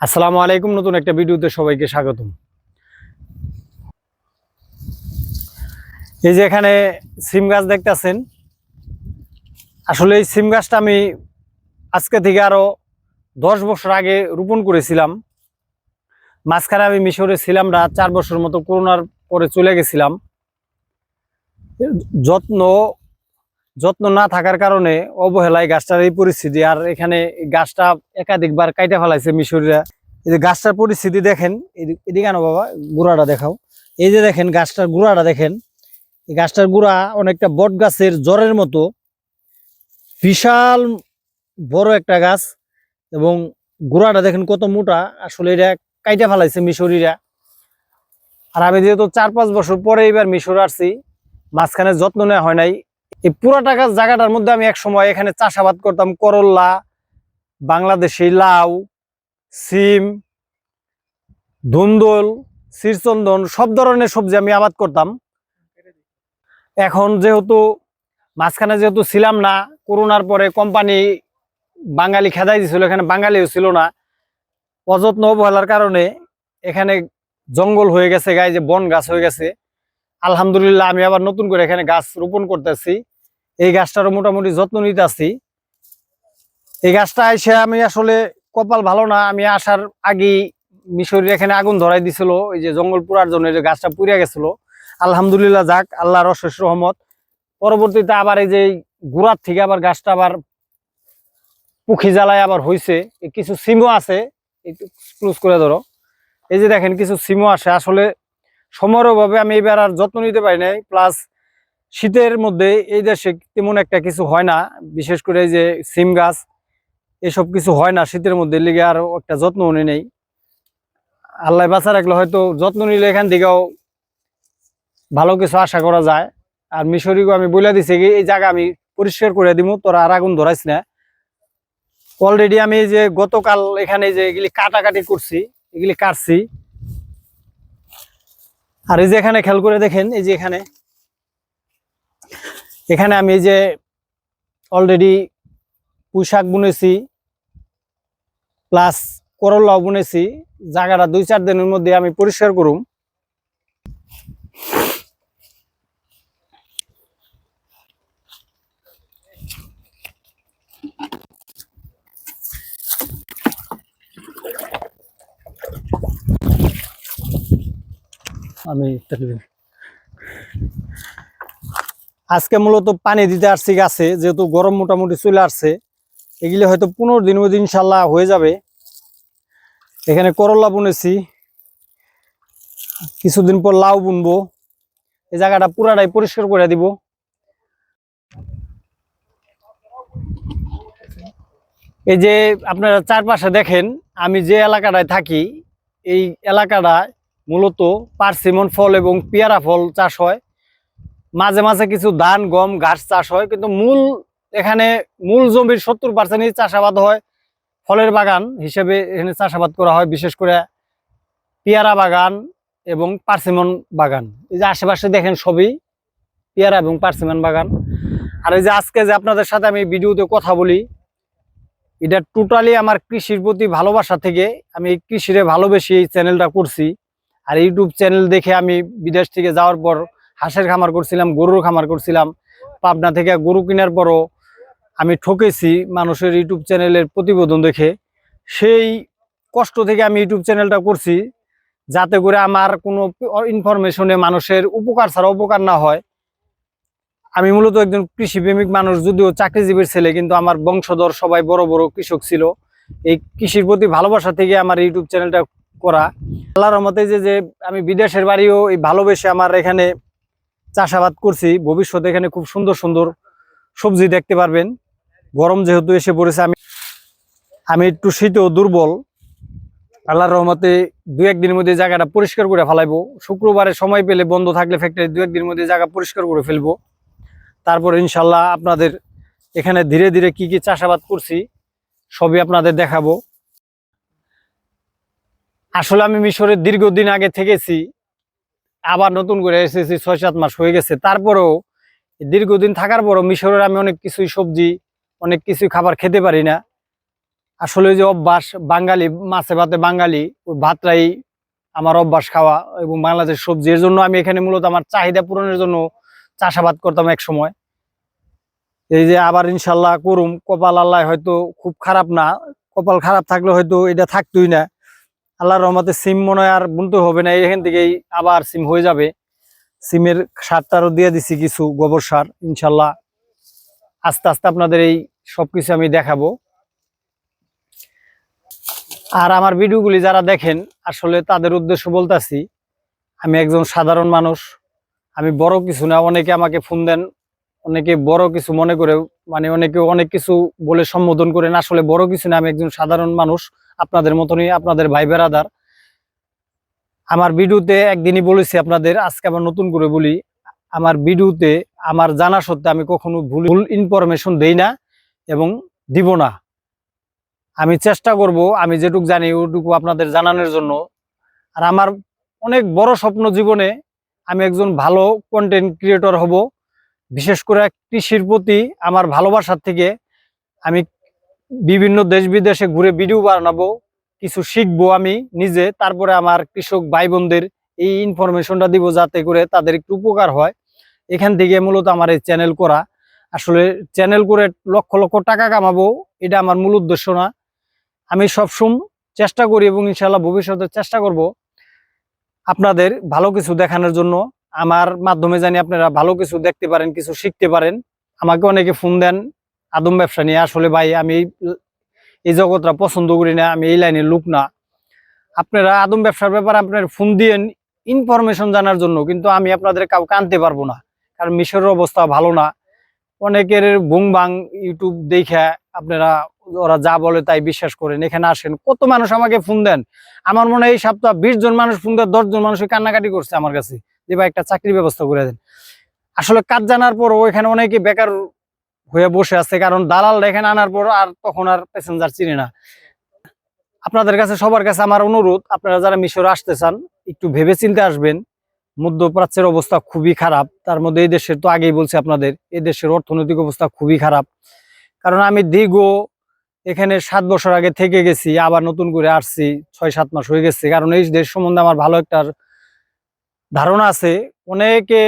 আসসালামু আলাইকুম। নতুন একটা ভিডিওতে সবাইকে স্বাগতম। এই যে এখানে সিম গাছ দেখতেছেন। আসলে এই সিম গাছটা আমি আজকে থেকে আরও দশ বছর আগে রোপণ করেছিলাম। মাঝখানে আমি মিশরে ছিলাম রাত চার বছর মতো করোনার পরে চলে গেছিলাম। যত্ন যত্ন না থাকার কারণে অবহেলায় গাছটার এই পরিস্থিতি। আর এখানে গাছটা একাধিকবার কাইটা ফেলাইছে মিশরীরা। এই যে গাছটার পরিস্থিতি দেখেন এদি- এদিকে আনো বাবা, গুড়াটা দেখাও। এই যে দেখেন, গাছটার গুড়াটা দেখেন। এই গাছটার গুড়া অনেকটা বট গাছের জ্বরের মতো। বিশাল বড় একটা গাছ এবং গুড়াটা দেখেন কত মোটা। আসলে এটা কাইটা ফেলাইছে মিশরীরা। আর আমি যেহেতু চার পাঁচ বছর পরে এবার মিশর আসছি, মাঝখানে যত্ন নেওয়া হয় নাই। এই পুরাটা গাছ জায়গাটার মধ্যে আমি এক সময় এখানে চাষাবাদ করতাম করল্লা বাংলাদেশি লাউ, সিম, ধুন্দল শিরচন্দন সব ধরনের সবজি আমি আবাদ করতাম। এখন যেহেতু মাঝখানে যেহেতু ছিলাম না, করোনার পরে কোম্পানি বাঙালি খেদাই দিছিল, এখানে বাঙালিও ছিল না। অযত্ন অবহেলার কারণে এখানে জঙ্গল হয়ে গেছে, গায়ে যে বন গাছ হয়ে গেছে। আলহামদুলিল্লাহ আমি আবার নতুন করে এখানে গাছ রোপণ করতেছি। এই গাছটারও মোটামুটি যত্ন নিতে আছি এই গাছটা এসে আমি আসলে কপাল ভালো না, আমি আসার আগেই মিশরের এখানে আগুন ধরাই দিছিল, এই যে জঙ্গল পুরার জন্য যে গাছটা পুড়িয়া গেছিল। আলহামদুলিল্লাহ যাক, আল্লাহর অশেষ রহমত। পরবর্তীতে আবার এই যে গুড়ার থেকে আবার গাছটা আবার পুখি জ্বালায় আবার এই কিছু সিমও আছে, একটু ক্লোজ করে ধরো। এই যে দেখেন, কিছু সিমও আসে। আসলে সময়ের অভাবে আমি এবার আর যত্ন নিতে পারি নাই প্লাস শীতের মধ্যে এই দেশে তেমন একটা কিছু হয় না, বিশেষ করে এই যে সিম গাছ, এসব কিছু হয় না শীতের মধ্যে লেগে আর একটা যত্ন নিয়ে নেই। আল্লাহ বাঁচা রাখলে হয়তো যত্ন নিলে এখান থেকেও ভালো কিছু আশা করা যায়। আর মিশরিকে আমি বলে দিছি এই জায়গা আমি পরিষ্কার করে দিব তোরা আর আগুন ধরাইস না। অলরেডি আমি যে গতকাল এখানে যে এগুলি কাটাকাটি করছি, এগুলি কাটছি। আর এই যে এখানে খেয়াল করে দেখেন, এই যে এখানে এখানে আমি যে অলরেডি পুঁই শাক বুনেছি প্লাস করলাও বুনেছি, জায়গাটা দুই চার দিনের মধ্যে আমি পরিষ্কার করুম। আমি আজকে মূলত পানি দিতে আসছি গাছে, যেহেতু গরম মোটামুটি চলে আসছে। এগুলি হয়তো পনেরো দিন মধ্যে ইনশাল্লাহ হয়ে যাবে। এখানে করলা বুনেছি। কিছুদিন পর লাউ বুনবো। এই জায়গাটা পুরাটাই পরিষ্কার করে দিব। এই যে আপনারা চারপাশে দেখেন, আমি যে এলাকাটায় থাকি, এই এলাকাটায় মূলত পার্সিমন ফল এবং পেয়ারা ফল চাষ হয়। মাঝে মাঝে কিছু ধান, গম, ঘাস চাষ হয়, কিন্তু মূল এখানে মূল জমির সত্তর পার্সেন্টই চাষাবাদ হয়। ফলের বাগান হিসেবে এখানে চাষাবাদ করা হয়, বিশেষ করে পেয়ারা বাগান এবং পার্সিমন বাগান। এই যে আশেপাশে দেখেন সবই পেয়ারা এবং পার্সিমন বাগান। আর এই যে আজকে যে আপনাদের সাথে আমি ভিডিওতে কথা বলি, এটা টোটালি আমার কৃষির প্রতি ভালোবাসা থেকে আমি কৃষিরে ভালোবেসে এই চ্যানেলটা করছি। আর ইউটিউব চ্যানেল দেখে আমি বিদেশ থেকে যাওয়ার পর হাঁসের খামার করছিলাম, গরুর খামার করছিলাম। পাবনা থেকে গরু কেনার পরও আমি ঠকেছি মানুষের ইউটিউব চ্যানেলের প্রতিবেদন দেখে। সেই কষ্ট থেকে আমি ইউটিউব চ্যানেলটা করছি, যাতে করে আমার কোনো ইনফরমেশনে মানুষের উপকার ছাড়া উপকার না হয়। আমি মূলত একজন কৃষিপ্রেমিক মানুষ, যদিও চাকরিজীবীর ছেলে, কিন্তু আমার বংশধর সবাই বড় বড় কৃষক ছিল। এই কৃষির প্রতি ভালোবাসা থেকে আমার ইউটিউব চ্যানেলটা করা। আল্লাহর রহমতে যে যে আমি বিদেশের বাড়িও এই ভালোবেসে আমার এখানে চাষাবাদ করছি। ভবিষ্যতে এখানে খুব সুন্দর সুন্দর সবজি দেখতে পারবেন। গরম যেহেতু এসে পড়েছে, আমি আমি একটু শীতেও দুর্বল। আল্লাহর রহমতে দু একদিনের মধ্যে জায়গাটা পরিষ্কার করে ফেলাইবো। শুক্রবারে সময় পেলে বন্ধ থাকলে ফ্যাক্টরি দু একদিনের মধ্যে জায়গা পরিষ্কার করে ফেলব। তারপর ইনশাল্লাহ আপনাদের এখানে ধীরে ধীরে কি কি চাষাবাদ করছি, সবই আপনাদের দেখাবো। আসলে আমি মিশরের দীর্ঘদিন আগে থেকেছি। আবার নতুন করে এসেছি ছয় সাত মাস হয়ে গেছে। তারপরেও দীর্ঘদিন থাকার পরও মিশরের আমি অনেক কিছুই সবজি, অনেক কিছুই খাবার খেতে পারি না। আসলে যে অভ্যাস, বাঙালি, মাছে ভাতে বাঙালি, ওই ভাতটাই আমার অভ্যাস খাওয়া এবং বাংলাদেশ সবজি। এর জন্য আমি এখানে মূলত আমার চাহিদা পূরণের জন্য চাষাবাদ করতাম এক সময়। এই যে আবার ইনশাল্লাহ করুম। কপাল আল্লাহ হয়তো খুব খারাপ না, কপাল খারাপ থাকলে হয়তো এটা থাকতোই না। আল্লাহর রহমতে সিম মনে হয় আর বুনতে হবে না, এখান থেকেই আবার সিম হয়ে যাবে। সিমের সারটারও দিয়ে দিছি কিছু গোবর সার, ইনশাল্লাহ আস্তে আস্তে আপনাদের এই সবকিছু আমি দেখাবো। আর আমার ভিডিওগুলি যারা দেখেন, আসলে তাদের উদ্দেশ্য বলতাছি, আমি একজন সাধারণ মানুষ, আমি বড় কিছু না, অনেকে আমাকে ফোন দেন, অনেকে বড় কিছু মনে করে মানে অনেকে অনেক কিছু বলে সম্বোধন করেন, আসলে বড় কিছু না, আমি একজন সাধারণ মানুষ আপনাদের মতনই আপনাদের ভাই বেড়াদার আমার ভিডিওতে একদিনই বলেছি আপনাদের, আজকে আবার নতুন করে বলি, আমার ভিডিওতে আমার জানা সত্ত্বে আমি কখনো ভুল ভুল ইনফরমেশন দেই না এবং দিব না। আমি চেষ্টা করব, আমি যেটুকু জানি ওটুকু আপনাদের জানানোর জন্য। আর আমার অনেক বড় স্বপ্ন জীবনে আমি একজন ভালো কন্টেন্ট ক্রিয়েটর হব। বিশেষ করে কৃষির প্রতি আমার ভালোবাসার থেকে আমি বিভিন্ন দেশ বিদেশে ঘুরে ভিডিও বানাবো, কিছু শিখব আমি নিজে, তারপরে আমার কৃষক ভাই বোনদের এই ইনফরমেশনটা দিব যাতে করে তাদের একটু উপকার হয়। এখান থেকে মূলত আমার এই চ্যানেল করা। আসলে চ্যানেল করে লক্ষ লক্ষ টাকা কামাবো, এটা আমার মূল উদ্দেশ্য না। আমি সবসময় চেষ্টা করি এবং ইনশাল্লাহ ভবিষ্যতে চেষ্টা করব আপনাদের ভালো কিছু দেখানোর জন্য। আমার মাধ্যমে জানি আপনারা ভালো কিছু দেখতে পারেন, কিছু শিখতে পারেন। আমাকে অনেকে ফোন দেন আদম ব্যবসা নিয়ে আসলে ভাই আমি এই- জগৎটা পছন্দ করি না, আমি এই লাইনের লোক না। আপনারা আদম ব্যবসার ব্যাপারে আপনার ফোন দিয়েন ইনফরমেশন জানার জন্য, কিন্তু আমি আপনাদের কাউকে আনতে পারব না, কারণ মিশরের অবস্থা ভালো না। অনেকের বুং বাং ইউটিউব দেখে আপনারা, ওরা যা বলে তাই বিশ্বাস করেন, এখানে আসেন, কত মানুষ আমাকে ফোন দেন। আমার মনে হয় এই সপ্তাহ বিশ জন মানুষ ফোন দেয়, দশ জন মানুষ কান্নাকাটি করছে আমার কাছে, যে ভাই একটা চাকরির ব্যবস্থা করে দেন। আসলে কাজ জানার পর এখানে অনেকে বেকার হয়ে বসে আছে, কারণ দালাল এখানে আনার পর আর তখন আর প্যাসেঞ্জার চিনে না। আপনাদের কাছে, সবার কাছে আমার অনুরোধ, আপনারা যারা মিশরে আসতে চান, একটু ভেবে চিন্তে আসবেন। মধ্যপ্রাচ্যের অবস্থা খুবই খারাপ, তার মধ্যে এই দেশের তো আগেই বলছি আপনাদের, এই দেশের অর্থনৈতিক অবস্থা খুবই খারাপ। কারণ আমি দীর্ঘ এখানে সাত বছর আগে থেকে গেছি, আবার নতুন করে আসছি, ছয় সাত মাস হয়ে গেছে। কারণ এই দেশ সম্বন্ধে আমার ভালো একটা ধারণা আছে। অনেকে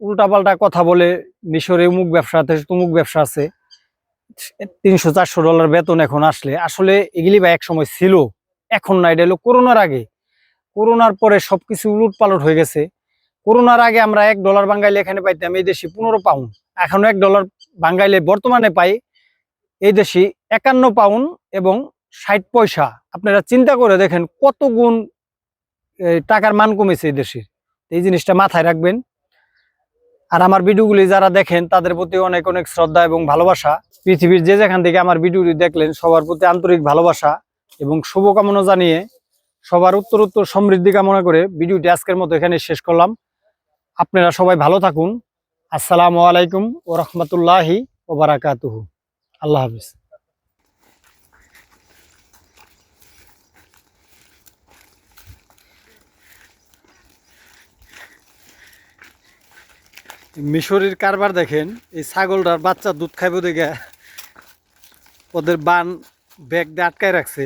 উল্টাপাল্টা কথা বলে, মিশরে অমুক ব্যবসা আছে, তুমুক ব্যবসা আছে। তিনশো চারশো ডলার বেতন এখন আসলে। আসলে এগুলি বা এক সময় ছিল, এখন না, এটা হলো করোনার আগে। করোনার পরে সবকিছু উলট পালট হয়ে গেছে। করোনার আগে আমরা এক ডলার বাঙ্গাইলে এখানে পাইতাম, এই দেশে পনেরো পাউন্ড এখন এক ডলার বাঙ্গাইলে বর্তমানে পাই এই দেশে একান্ন পাউন্ড এবং ষাট পয়সা। আপনারা চিন্তা করে দেখেন কত গুণ টাকার মান কমেছে এই দেশের। এই জিনিসটা মাথায় রাখবেন। আর আমার ভিডিওগুলি যারা দেখেন, তাদের প্রতি অনেক অনেক শ্রদ্ধা এবং ভালোবাসা। পৃথিবীর যে যেখান থেকে আমার ভিডিওটি দেখলেন, সবার প্রতি আন্তরিক ভালোবাসা এবং শুভকামনা জানিয়ে সবার উত্তর উত্তর সমৃদ্ধি কামনা করে ভিডিওটি আজকের মতো এখানে শেষ করলাম। আপনারা সবাই ভালো থাকুন। আসসালামু আলাইকুম ও রহমতুল্লাহি আল্লাহ হাফিজ। মিশরের কারবার দেখেন, এই ছাগলটার বাচ্চা দুধ খাইব দেখে ওদের বান ব্যাগ দিয়ে আটকায় রাখছে।